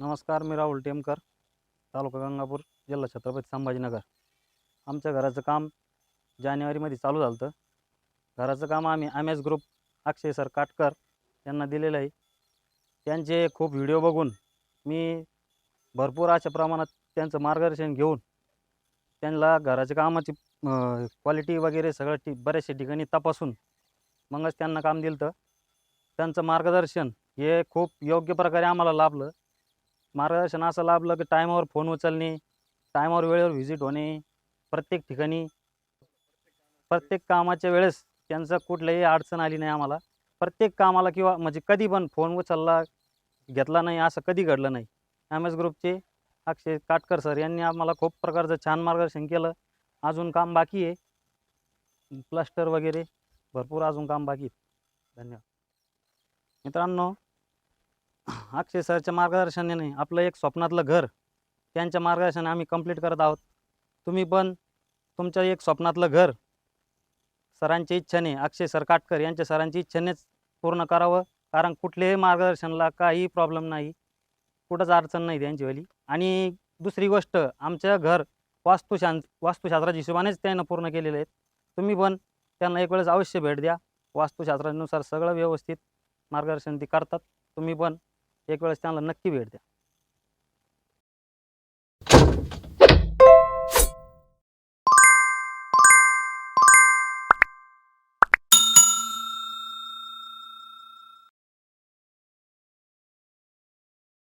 नमस्कार मी राहुल टेमकर तालुका गंगापूर जिल्हा छत्रपती संभाजीनगर. आमच्या घराचं काम जानेवारीमध्ये चालू झालं होतं घराचं काम आम्ही M S group Akshay sir Katkar यांना दिलेलं आहे. त्यांचे खूप व्हिडिओ बघून मी भरपूर अशा प्रमाणात त्यांचं मार्गदर्शन घेऊन त्यांना घराच्या कामाची क्वालिटी वगैरे सगळं टी बऱ्याचशा ठिकाणी तपासून मगच त्यांना काम दिलं होतं त्यांचं मार्गदर्शन हे खूप योग्य प्रकारे आम्हाला लाभलं. मार्गदर्शन असं लाभलं की टायमावर फोन उचलणे टायमावर वेळेवर व्हिजिट होणे प्रत्येक ठिकाणी प्रत्येक कामाच्या वेळेस त्यांचं कुठलंही अडचण आली नाही आम्हाला. प्रत्येक कामाला किंवा म्हणजे कधी पण फोन उचलला घेतला नाही असं कधी घडलं नाही. एम एस ग्रुपचे अक्षय काटकर सर यांनी आम्हाला खूप प्रकारचं छान मार्गदर्शन केलं. अजून काम बाकी आहे. प्लास्टर वगैरे भरपूर अजून काम बाकी आहे. धन्यवाद. मित्रांनो अक्षय सरच्या मार्गदर्शनाने आपलं एक स्वप्नातलं घर त्यांच्या मार्गदर्शनाने आम्ही कंप्लीट करत आहोत. तुम्ही पण तुमचं एक स्वप्नातलं घर सरांच्या इच्छेने अक्षय सर काटकर यांच्या सरांच्या इच्छेनेच पूर्ण करावं. कारण कुठल्याही मार्गदर्शनाला काही प्रॉब्लेम नाही कुठंच अडचण नाही त्यांचीवाली आणि दुसरी गोष्ट आमचं घर वास्तुशांत वास्तुशास्त्राच्या हिशोबानेच त्यानं पूर्ण केलेले आहेत तुम्ही पण त्यांना एक वेळेस अवश्य भेट द्या. वास्तुशास्त्रानुसार सगळं व्यवस्थित मार्गदर्शन ती करतात. तुम्ही पण एक वेळेस त्यांना नक्की भेट द्या.